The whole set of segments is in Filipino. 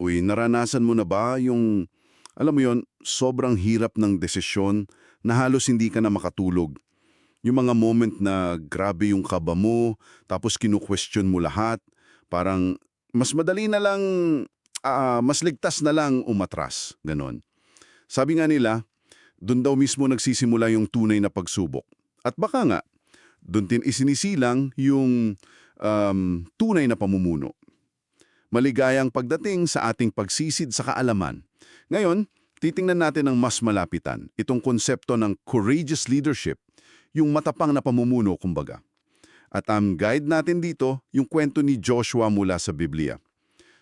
Uy, naranasan mo na ba yung, alam mo yon, sobrang hirap ng desisyon na halos hindi ka na makatulog? Yung mga moment na grabe yung kaba mo, tapos kinu-question mo lahat, parang mas madali na lang, ah, mas ligtas na lang umatras, ganon. Sabi nga nila, doon daw mismo nagsisimula yung tunay na pagsubok. At baka nga, doon din isinisilang yung um, tunay na pamumuno. Maligayang pagdating sa ating pagsisid sa kaalaman. Ngayon, titingnan natin ang mas malapitan, itong konsepto ng courageous leadership, yung matapang na pamumuno kumbaga. At ang guide natin dito, yung kwento ni Joshua mula sa Biblia.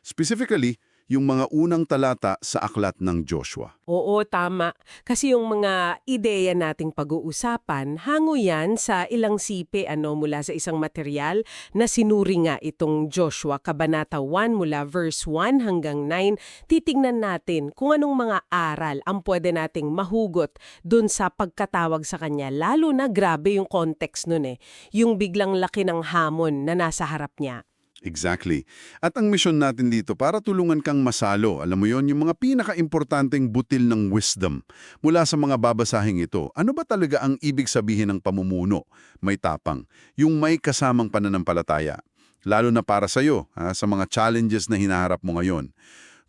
Specifically, yung mga unang talata sa aklat ng Joshua. Oo, tama. Kasi yung mga ideya nating pag-uusapan, hango yan sa ilang sipe ano, mula sa isang material na sinuri nga itong Joshua, Kabanata 1 mula verse 1 hanggang 9. Titingnan natin kung anong mga aral ang pwede nating mahugot dun sa pagkatawag sa kanya. Lalo na grabe yung context nun eh. Yung biglang laki ng hamon na nasa harap niya. Exactly. At ang misyon natin dito para tulungan kang masalo, alam mo yon yung mga pinaka-importanteng butil ng wisdom mula sa mga babasahing ito. Ano ba talaga ang ibig sabihin ng pamumuno? May tapang. Yung may kasamang pananampalataya. Lalo na para sa'yo, ha, sa mga challenges na hinaharap mo ngayon.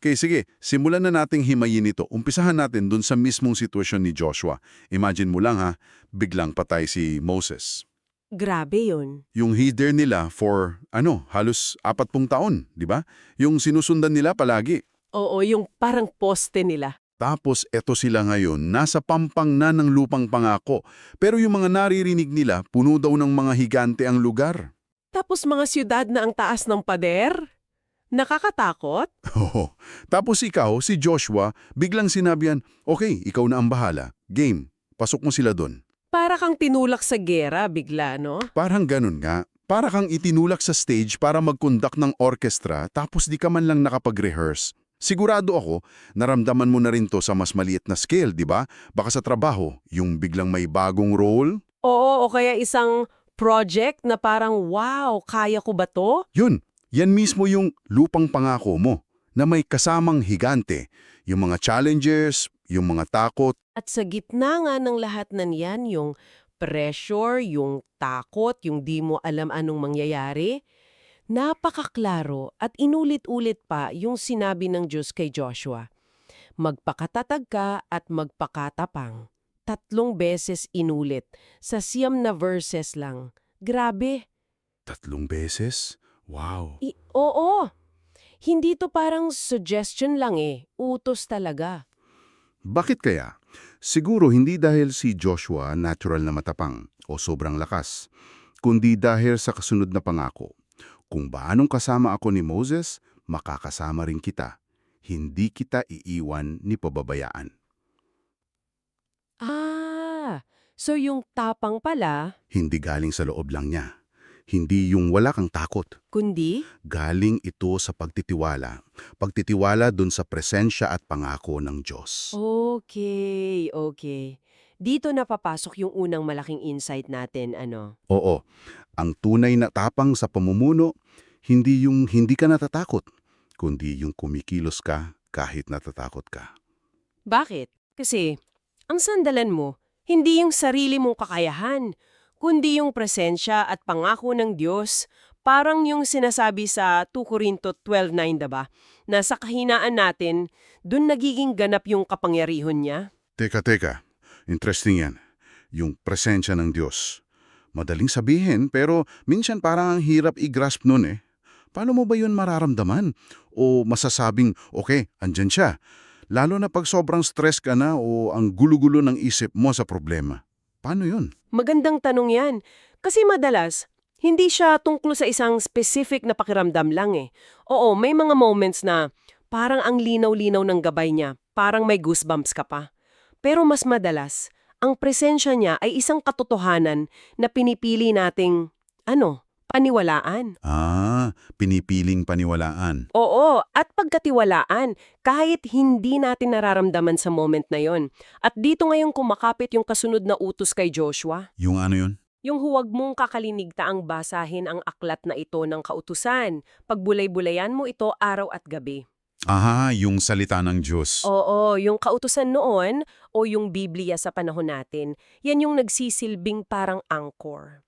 Okay, sige, simulan na nating himayin ito. Umpisahan natin dun sa mismong sitwasyon ni Joshua. Imagine mo lang ha, biglang patay si Moses Grabe yun. yung header nila for, ano, halos apat pung taon, di ba? Yung sinusundan nila palagi. Oo, yung parang poste nila. Tapos eto sila ngayon, nasa pampang na ng lupang pangako. Pero yung mga naririnig nila, puno daw ng mga higante ang lugar. Tapos mga siyudad na ang taas ng pader? Nakakatakot? Oo. Tapos ikaw, si Joshua, biglang sinabihan, okay, ikaw na ang bahala. Game, pasok mo sila doon. Para kang tinulak sa gera bigla, no? Parang ganun nga. Para kang itinulak sa stage para mag-conduct ng orchestra tapos di ka man lang nakapag-rehearse. Sigurado ako, naramdaman mo na rin to sa mas maliit na scale, di ba? Baka sa trabaho, yung biglang may bagong role. Oo, o kaya isang project na parang, wow, kaya ko ba to? Yun, yan mismo yung lupang pangako mo na may kasamang higante. Yung mga challenges, yung mga takot, At sa gitna nga ng lahat ng yan, yung pressure, yung takot, yung di mo alam anong mangyayari, napakaklaro at inulit-ulit pa yung sinabi ng Diyos kay Joshua. Magpakatatag ka at magpakatapang. Tatlong beses inulit, sa siyam na verses lang. Grabe! tatlong beses. Wow. I- oo! Hindi to parang suggestion lang eh, utos talaga. Bakit kaya? Siguro hindi dahil si Joshua natural na matapang o sobrang lakas, kundi dahil sa kasunod na pangako. Kung baanong kasama ako ni Moses, makakasama rin kita. Hindi kita iiwan ni pababayaan. Ah, so yung tapang pala, Hindi galing sa loob lang niya. Hindi yung wala kang takot. kundi Galing ito sa pagtitiwala. Pagtitiwala dun sa presensya at pangako ng Diyos. Okay, okay. Dito na papasok yung unang malaking insight natin, ano? Oo, ang tunay na tapang sa pamumuno, hindi yung hindi ka natatakot, kundi yung kumikilos ka kahit natatakot ka. Bakit? Kasi, ang sandalan mo, hindi yung sarili mong kakayahan, kundi yung presensya at pangako ng Diyos. Parang yung sinasabi sa 2 Corinto 12.9, diba? Na sa kahinaan natin, dun nagiging ganap yung kapangyarihan niya. Teka, teka. Interesting yan. Yung presensya ng Diyos. Madaling sabihin, pero minsan parang ang hirap i-grasp nun eh. Paano mo ba yun mararamdaman? O masasabing, okay, andyan siya. Lalo na pag sobrang stress ka na o ang gulo-gulo ng isip mo sa problema. Paano yun? Magandang tanong yan. Kasi madalas, hindi siya tungkol sa isang specific na pakiramdam lang eh. Oo, may mga moments na parang ang linaw-linaw ng gabay niya, parang may goosebumps ka pa. Pero mas madalas, ang presensya niya ay isang katotohanan na pinipili nating, ano, paniwalaan. Ah, pinipiling paniwalaan. Oo, at pagkatiwalaan, kahit hindi natin nararamdaman sa moment na yon. At dito ngayon kumakapit yung kasunod na utos kay Joshua. Yung ano yun? Yung huwag mong kakalinigtaang basahin ang aklat na ito ng kautusan. Pagbulay-bulayan mo ito araw at gabi. Aha, yung salita ng Diyos. Oo, yung kautusan noon o yung Biblia sa panahon natin, yan yung nagsisilbing parang anchor.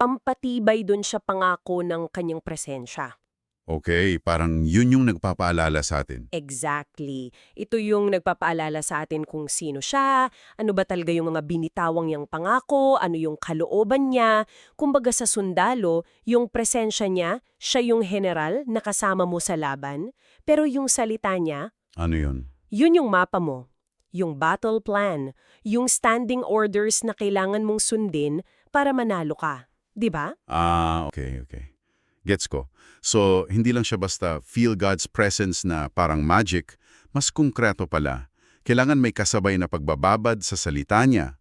Pampatibay dun siya pangako ng kanyang presensya. Okay, parang yun yung nagpapaalala sa atin. Exactly. Ito yung nagpapaalala sa atin kung sino siya, ano ba talaga yung mga binitawang niyang pangako, ano yung kalooban niya. Kumbaga sa sundalo, yung presensya niya, siya yung general na kasama mo sa laban, pero yung salita niya, Ano yun? yun yung mapa mo. Yung battle plan, yung standing orders na kailangan mong sundin para manalo ka. 'Di ba? Ah, okay, okay. Gets ko. So, hindi lang siya basta feel God's presence na parang magic, mas konkreto pala. Kailangan may kasabay na pagbababad sa salita niya.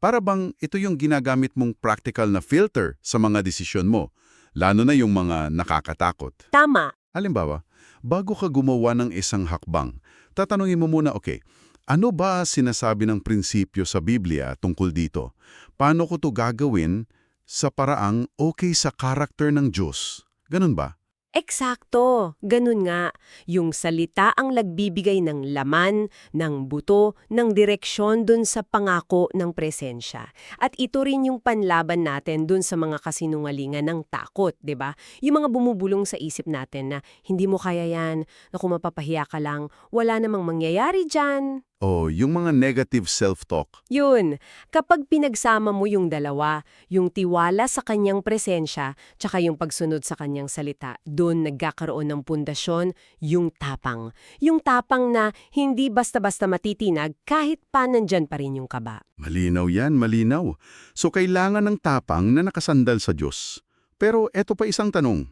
Para bang ito yung ginagamit mong practical na filter sa mga desisyon mo, lalo na yung mga nakakatakot. Tama. Halimbawa, bago ka gumawa ng isang hakbang, tatanungin mo muna, okay, ano ba sinasabi ng prinsipyo sa Biblia tungkol dito? Paano ko to gagawin sa paraang okay sa karakter ng Diyos? Ganun ba? Eksakto. Ganun nga. Yung salita ang nagbibigay ng laman, ng buto, ng direksyon dun sa pangako ng presensya. At ito rin yung panlaban natin dun sa mga kasinungalingan ng takot, 'di ba? Yung mga bumubulong sa isip natin na hindi mo kaya yan, na kung mapapahiya ka lang, wala namang mangyayari dyan. O yung mga negative self-talk. Yun, kapag pinagsama mo yung dalawa, yung tiwala sa kanyang presensya, tsaka yung pagsunod sa kanyang salita, doon nagkakaroon ng pundasyon yung tapang. Yung tapang na hindi basta-basta matitinag kahit pa nandyan pa rin yung kaba. Malinaw yan, malinaw. So kailangan ng tapang na nakasandal sa Diyos. Pero eto pa isang tanong.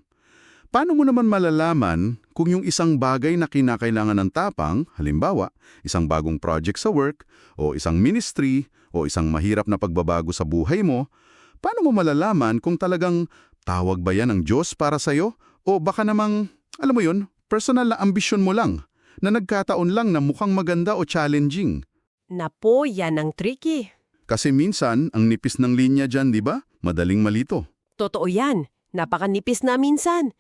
Paano mo naman malalaman kung yung isang bagay na kinakailangan ng tapang, halimbawa, isang bagong project sa work, o isang ministry, o isang mahirap na pagbabago sa buhay mo, paano mo malalaman kung talagang tawag ba yan ng Diyos para sa'yo? O baka namang, alam mo yun, personal na ambisyon mo lang, na nagkataon lang na mukhang maganda o challenging. Napo, yan ang tricky. Kasi minsan, ang nipis ng linya dyan, di ba? Madaling malito. Totoo yan. Napakanipis na minsan.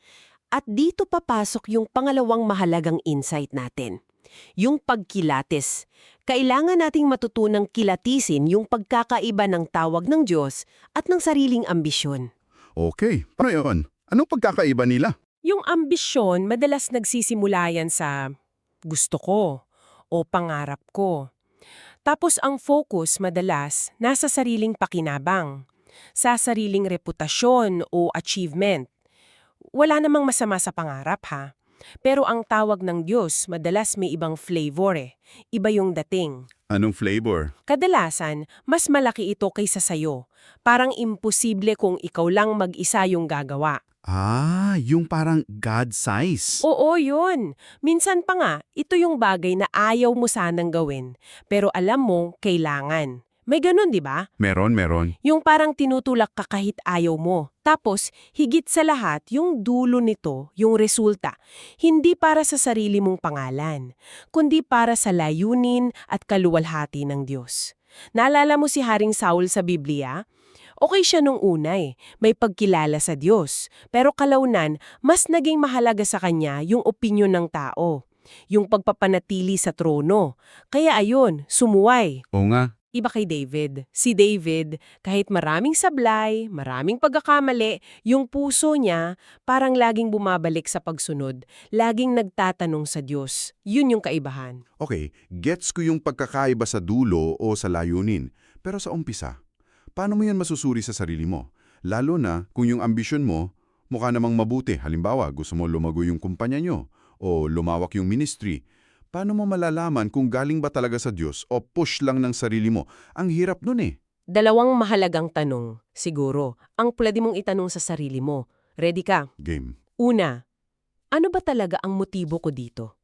At dito papasok yung pangalawang mahalagang insight natin. Yung pagkilatis. Kailangan nating matutunang kilatisin yung pagkakaiba ng tawag ng Diyos at ng sariling ambisyon. Okay, paano yun? Anong pagkakaiba nila? Yung ambisyon, madalas nagsisimula yan sa gusto ko o pangarap ko. Tapos ang focus madalas nasa sariling pakinabang, sa sariling reputasyon o achievement. Wala namang masama sa pangarap ha. Pero ang tawag ng Diyos madalas may ibang flavor eh. Iba yung dating. Anong flavor? Kadalasan, mas malaki ito kaysa sayo. Parang imposible kung ikaw lang mag-isa yung gagawa. Ah, yung parang God size. Oo, yun. Minsan pa nga, ito yung bagay na ayaw mo sanang gawin, pero alam mo, kailangan. May ganun, di ba? Meron, meron. Yung parang tinutulak ka kahit ayaw mo. Tapos, higit sa lahat, yung dulo nito, yung resulta, hindi para sa sarili mong pangalan, kundi para sa layunin at kaluwalhati ng Diyos. Naalala mo si Haring Saul sa Biblia? Okay siya nung una eh, may pagkilala sa Diyos. Pero kalaunan, mas naging mahalaga sa kanya yung opinyon ng tao. Yung pagpapanatili sa trono. Kaya ayun, sumuway. Oo nga. Iba kay David. Si David, kahit maraming sablay, maraming pagkakamali, yung puso niya parang laging bumabalik sa pagsunod, laging nagtatanong sa Diyos. Yun yung kaibahan. Okay, gets ko yung pagkakaiba sa dulo o sa layunin. Pero sa umpisa, paano mo yan masusuri sa sarili mo? Lalo na kung yung ambisyon mo, mukha namang mabuti. Halimbawa, gusto mo lumago yung kumpanya nyo o lumawak yung ministry. Paano mo malalaman kung galing ba talaga sa Diyos o push lang ng sarili mo? Ang hirap nun eh. Dalawang mahalagang tanong, siguro, ang pwede mong itanong sa sarili mo. Ready ka? Game. Una, ano ba talaga ang motibo ko dito?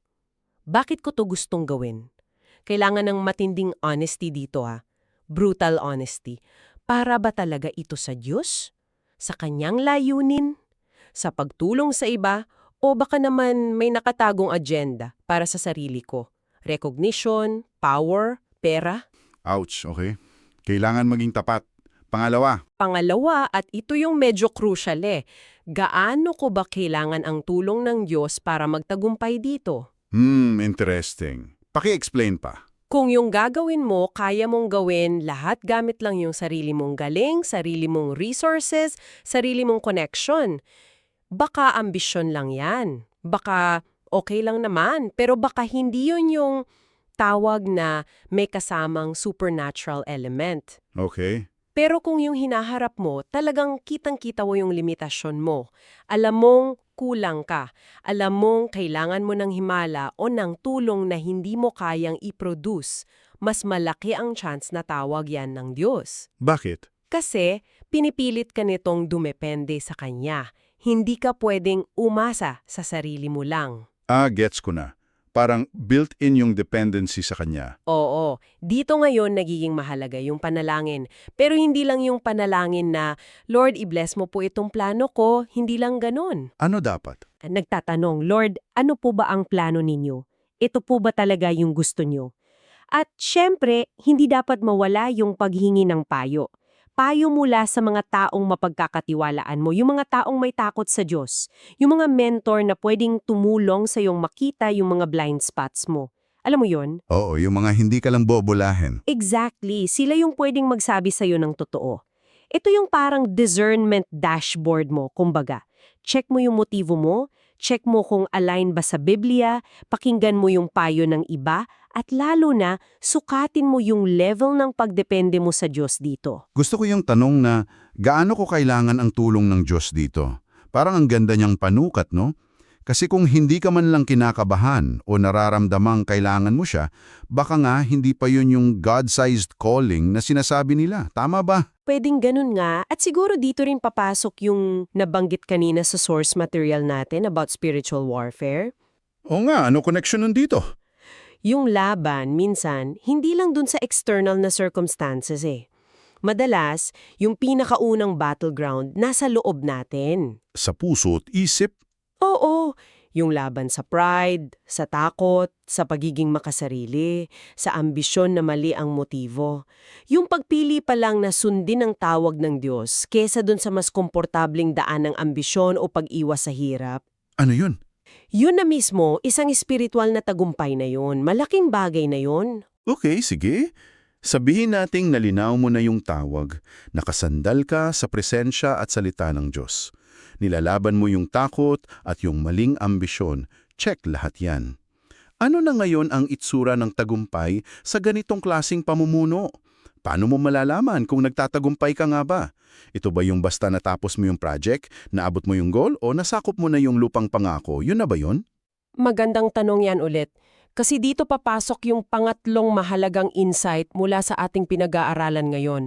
Bakit ko to gustong gawin? Kailangan ng matinding honesty dito ha. Brutal honesty. Para ba talaga ito sa Diyos? Sa kanyang layunin? Sa pagtulong sa iba? O baka naman may nakatagong agenda para sa sarili ko? Recognition, power, pera? Ouch, okay. Kailangan maging tapat. Pangalawa, Pangalawa, at ito yung medyo crucial eh, gaano ko ba kailangan ang tulong ng Diyos para magtagumpay dito? Hmm, interesting. Paki-explain pa. Kung yung gagawin mo, kaya mong gawin lahat gamit lang yung sarili mong galing, sarili mong resources, sarili mong connection. Baka ambisyon lang yan. Baka okay lang naman, pero baka hindi yun yung tawag na may kasamang supernatural element. Okay. Pero kung yung hinaharap mo, talagang kitang-kita mo yung limitasyon mo. Alam mong kulang ka. Alam mong kailangan mo ng himala o ng tulong na hindi mo kayang i-produce. Mas malaki ang chance na tawag yan ng Diyos. Bakit? Kasi pinipilit ka nitong dumepende sa Kanya. Hindi ka pwedeng umasa sa sarili mo lang. Ah, gets ko na. Parang built-in yung dependency sa kanya. Oo, dito ngayon nagiging mahalaga yung panalangin. Pero hindi lang yung panalangin na, Lord, i-bless mo po itong plano ko, hindi lang ganun. Ano dapat? Nagtatanong, Lord, ano po ba ang plano ninyo? Ito po ba talaga yung gusto nyo? At syempre, hindi dapat mawala yung paghingi ng payo. Payo mula sa mga taong mapagkakatiwalaan mo, yung mga taong may takot sa Diyos, yung mga mentor na pwedeng tumulong sa yung makita yung mga blind spots mo. Alam mo yon? Oo, yung mga hindi ka lang bobolahin. Exactly. Sila yung pwedeng magsabi sa'yo ng totoo. Ito yung parang discernment dashboard mo, kumbaga. Check mo yung motivo mo, check mo kung align ba sa Biblia, pakinggan mo yung payo ng iba, at lalo na, sukatin mo yung level ng pagdepende mo sa Diyos dito. Gusto ko yung tanong na, gaano ko kailangan ang tulong ng Diyos dito? Parang ang ganda niyang panukat, no? Kasi kung hindi ka man lang kinakabahan o nararamdamang kailangan mo siya, baka nga hindi pa yun yung God-sized calling na sinasabi nila. Tama ba? Pwedeng ganun nga, at siguro dito rin papasok yung nabanggit kanina sa source material natin about spiritual warfare. O nga, ano connection nun dito? Yung laban, minsan, hindi lang dun sa external na circumstances eh. Madalas, yung pinakaunang battleground nasa loob natin. Sa puso at isip? Oo, yung laban sa pride, sa takot, sa pagiging makasarili, sa ambisyon na mali ang motibo. Yung pagpili pa lang na sundin ang tawag ng Diyos kesa dun sa mas komportabling daan ng ambisyon o pag-iwas sa hirap. Ano yun? Yun na mismo, isang espiritual na tagumpay na yun. Malaking bagay na yun. Okay, sige. Sabihin nating nalinaw mo na yung tawag, nakasandal ka sa presensya at salita ng Diyos. Nilalaban mo yung takot at yung maling ambisyon. Check lahat yan. Ano na ngayon ang itsura ng tagumpay sa ganitong klasing pamumuno? Paano mo malalaman kung nagtatagumpay ka nga ba? Ito ba yung basta natapos mo yung project, naabot mo yung goal, o nasakop mo na yung lupang pangako? Yun na ba yun? Magandang tanong yan ulit. Kasi dito papasok yung pangatlong mahalagang insight mula sa ating pinag-aaralan ngayon.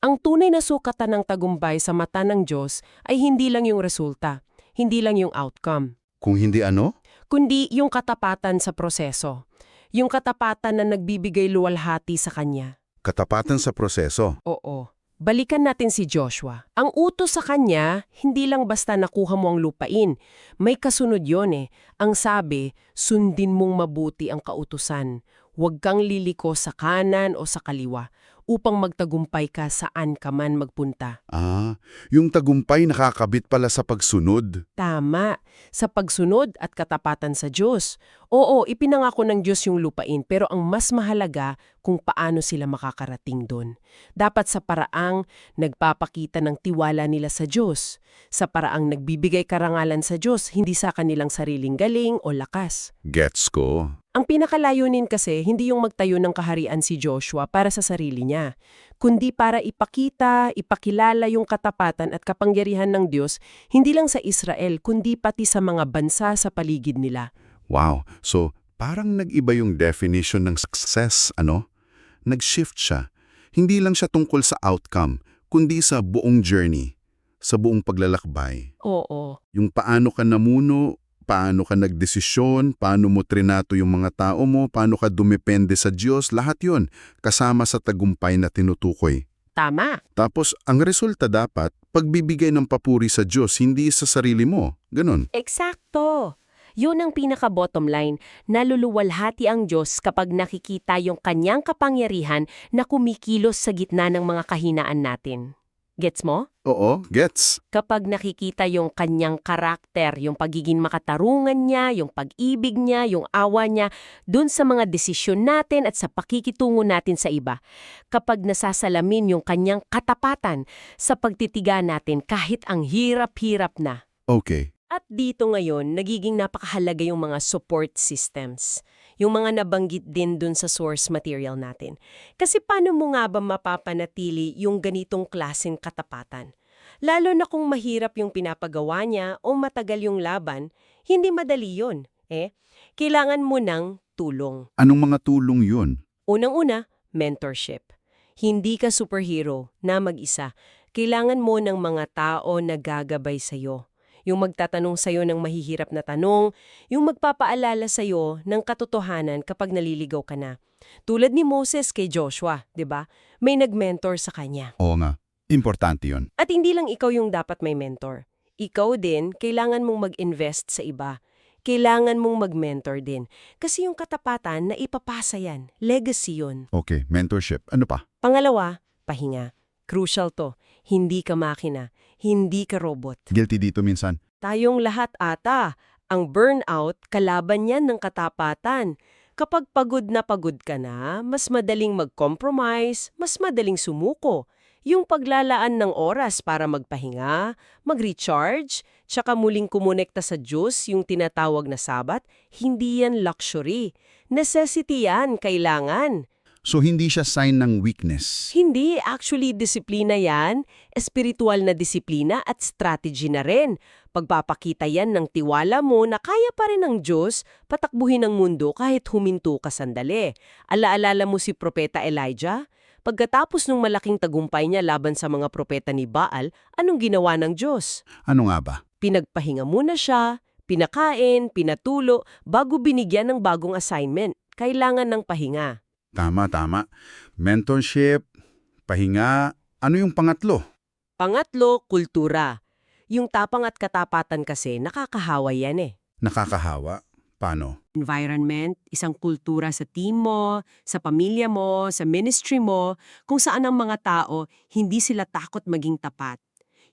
Ang tunay na sukatan ng tagumpay sa mata ng Diyos ay hindi lang yung resulta, hindi lang yung outcome, Kung hindi ano? kundi yung katapatan sa proseso. Yung katapatan na nagbibigay luwalhati sa Kanya. Katapatan sa proseso. Oo. Balikan natin si Joshua. Ang utos sa kanya, hindi lang basta nakuha mo ang lupain. May kasunod yon eh. Ang sabi, sundin mong mabuti ang kautusan. Huwag kang liliko sa kanan o sa kaliwa upang magtagumpay ka saan ka man magpunta. Ah, yung tagumpay nakakabit pala sa pagsunod. Tama, sa pagsunod at katapatan sa Diyos. Oo, ipinangako ng Diyos yung lupain pero ang mas mahalaga kung paano sila makakarating doon. Dapat sa paraang nagpapakita ng tiwala nila sa Diyos, sa paraang nagbibigay karangalan sa Diyos, hindi sa kanilang sariling galing o lakas. Gets ko. Ang pinakalayunin kasi hindi yung magtayo ng kaharian si Joshua para sa sarili niya, kundi para ipakita, ipakilala yung katapatan at kapangyarihan ng Diyos hindi lang sa Israel kundi pati sa mga bansa sa paligid nila. Wow. So, parang nag-iba yung definition ng success, ano? Nag-shift siya. Hindi lang siya tungkol sa outcome, kundi sa buong journey, sa buong paglalakbay. Oo. Yung paano ka namuno, paano ka nagdesisyon, paano mo trinato yung mga tao mo, paano ka dumepende sa Diyos, lahat yon kasama sa tagumpay na tinutukoy. Tama. Tapos, ang resulta dapat, pagbibigay ng papuri sa Diyos, hindi sa sarili mo. Ganon. Eksakto! Yun ang pinaka-bottom line, naluluwalhati ang Diyos kapag nakikita yung kanyang kapangyarihan na kumikilos sa gitna ng mga kahinaan natin. Gets mo? Oo, gets. Kapag nakikita yung kanyang karakter, yung pagiging makatarungan niya, yung pag-ibig niya, yung awa niya, dun sa mga desisyon natin at sa pakikitungo natin sa iba. Kapag nasasalamin yung kanyang katapatan sa pagtitiga natin kahit ang hirap-hirap na. Okay. At dito ngayon, nagiging napakahalaga yung mga support systems. Yung mga nabanggit din dun sa source material natin. Kasi paano mo nga ba mapapanatili yung ganitong klaseng katapatan? Lalo na kung mahirap yung pinapagawa niya o matagal yung laban, hindi madali yun. Eh, kailangan mo ng tulong. Anong mga tulong yun? Unang-una, mentorship. Hindi ka superhero na mag-isa. Kailangan mo ng mga tao na gagabay sa'yo. Yung magtatanong sa'yo ng mahihirap na tanong, yung magpapaalala sa'yo ng katotohanan kapag naliligaw ka na. Tulad ni Moses kay Joshua, 'di ba? May nag-mentor sa kanya. Oo nga. Importante yun. At hindi lang ikaw yung dapat may mentor. Ikaw din, kailangan mong mag-invest sa iba. Kailangan mong mag-mentor din. Kasi yung katapatan na ipapasa yan. Legacy yun. Okay, mentorship. Ano pa? Pangalawa, pahinga. Crucial to. Hindi ka makina. Hindi ka robot. Guilty dito minsan. Tayong lahat ata. Ang burnout, kalaban yan ng katapatan. Kapag pagod na pagod ka na, mas madaling mag-compromise, mas madaling sumuko. Yung paglalaan ng oras para magpahinga, mag-recharge, tsaka muling kumonekta sa Diyos, yung tinatawag na sabat, hindi yan luxury. Necessity yan, kailangan. So hindi siya sign ng weakness. Hindi, actually disiplina yan, espiritual na disiplina at strategy na rin. Pagpapakita yan ng tiwala mo na kaya pa rin ng Diyos patakbuhin ang mundo kahit huminto ka sandali. Alaalala mo si Propeta Elijah? Pagkatapos ng malaking tagumpay niya laban sa mga propeta ni Baal, anong ginawa ng Diyos? Ano nga ba? Pinagpahinga muna siya, pinakain, pinatulo, bago binigyan ng bagong assignment. Kailangan ng pahinga. Tama, tama. Mentorship, pahinga. Ano yung pangatlo? Pangatlo, kultura. Yung tapang at katapatan kasi nakakahawa yan eh. Nakakahawa. Paano? Environment, isang kultura sa team mo, sa pamilya mo, sa ministry mo, kung saan ang mga tao hindi sila takot maging tapat.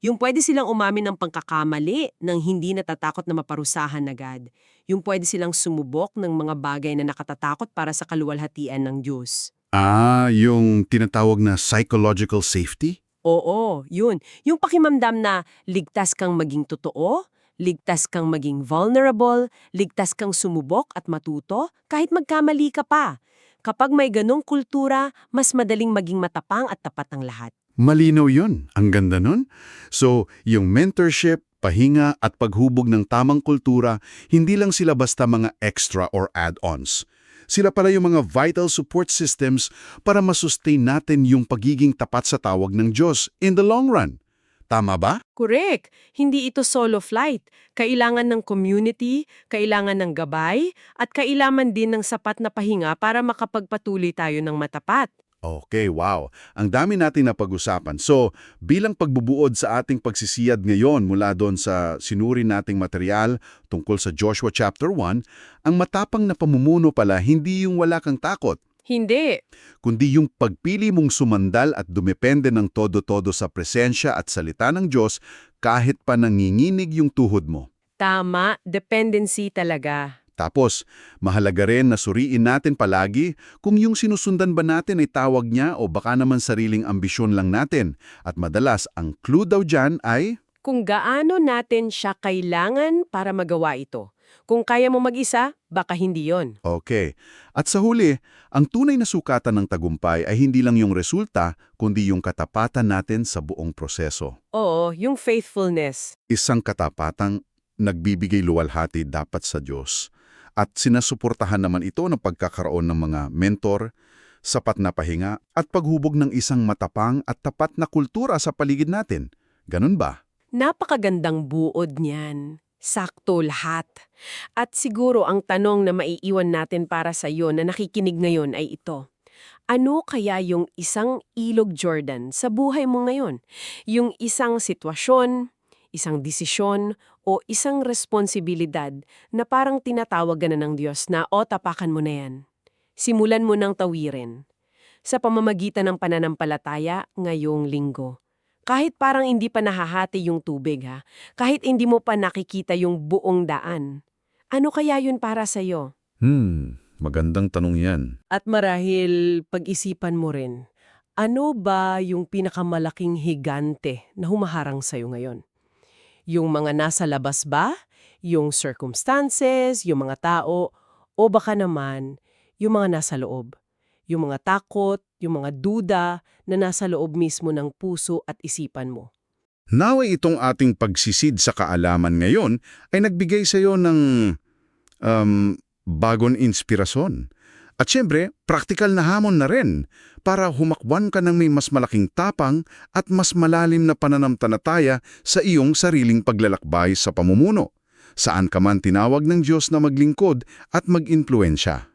Yung pwede silang umamin ng pangkakamali nang hindi natatakot na maparusahan agad. Yung pwede silang sumubok ng mga bagay na nakatatakot para sa kaluwalhatian ng Diyos. Ah, yung tinatawag na psychological safety? Oo, yun. Yung pakimamdam na ligtas kang maging totoo, ligtas kang maging vulnerable, ligtas kang sumubok at matuto kahit magkamali ka pa. Kapag may ganong kultura, mas madaling maging matapang at tapat ang lahat. Malinaw yun. Ang ganda nun. So, yung mentorship, pahinga at paghubog ng tamang kultura, hindi lang sila basta mga extra or add-ons. Sila pala yung mga vital support systems para masustain natin yung pagiging tapat sa tawag ng Diyos in the long run. Tama ba? Correct. Hindi ito solo flight. Kailangan ng community, kailangan ng gabay, at kailangan din ng sapat na pahinga para makapagpatuloy tayo ng matapat. Okay, wow. Ang dami natin na pag-usapan. So, bilang pagbubuod sa ating pagsisiyad ngayon mula doon sa sinuri nating material tungkol sa Joshua chapter 1, ang matapang na pamumuno pala hindi yung wala kang takot, Hindi. kundi yung pagpili mong sumandal at dumepende ng todo-todo sa presensya at salita ng Diyos kahit pa nanginginig yung tuhod mo. Tama, dependency talaga. Tapos, mahalaga rin na suriin natin palagi kung yung sinusundan ba natin ay tawag niya o baka naman sariling ambisyon lang natin. At madalas, ang clue daw dyan ay... Kung gaano natin siya kailangan para magawa ito. Kung kaya mo mag-isa, baka hindi yon. Okay. At sa huli, ang tunay na sukatan ng tagumpay ay hindi lang yung resulta, kundi yung katapatan natin sa buong proseso. Oo, yung faithfulness. Isang katapatang nagbibigay luwalhati dapat sa Diyos. At sinasuportahan naman ito ng pagkakaroon ng mga mentor, sapat na pahinga, at paghubog ng isang matapang at tapat na kultura sa paligid natin. Ganun ba? Napakagandang buod niyan. Sakto lahat. At siguro ang tanong na maiiwan natin para sa iyo na nakikinig ngayon ay ito. Ano kaya yung isang ilog Jordan sa buhay mo ngayon? Yung isang sitwasyon, isang desisyon, o isang responsibilidad na parang tinatawag ka na ng Diyos na o tapakan mo na yan. Simulan mo ng tawirin. Sa pamamagitan ng pananampalataya ngayong linggo. Kahit parang hindi pa nahahati yung tubig ha. Kahit hindi mo pa nakikita yung buong daan. Ano kaya yun para sa'yo? Hmm, magandang tanong yan. At marahil pag-isipan mo rin, ano ba yung pinakamalaking higante na humaharang sa'yo ngayon? Yung mga nasa labas ba? Yung circumstances, yung mga tao, o baka naman yung mga nasa loob? Yung mga takot, yung mga duda na nasa loob mismo ng puso at isipan mo. Naway itong ating pagsisid sa kaalaman ngayon ay nagbigay sa iyo ng um, bagong inspirasyon. At syempre, praktikal na hamon na rin para humakwan ka ng may mas malaking tapang at mas malalim na pananamtanataya sa iyong sariling paglalakbay sa pamumuno, saan ka man tinawag ng Diyos na maglingkod at mag-impluensya.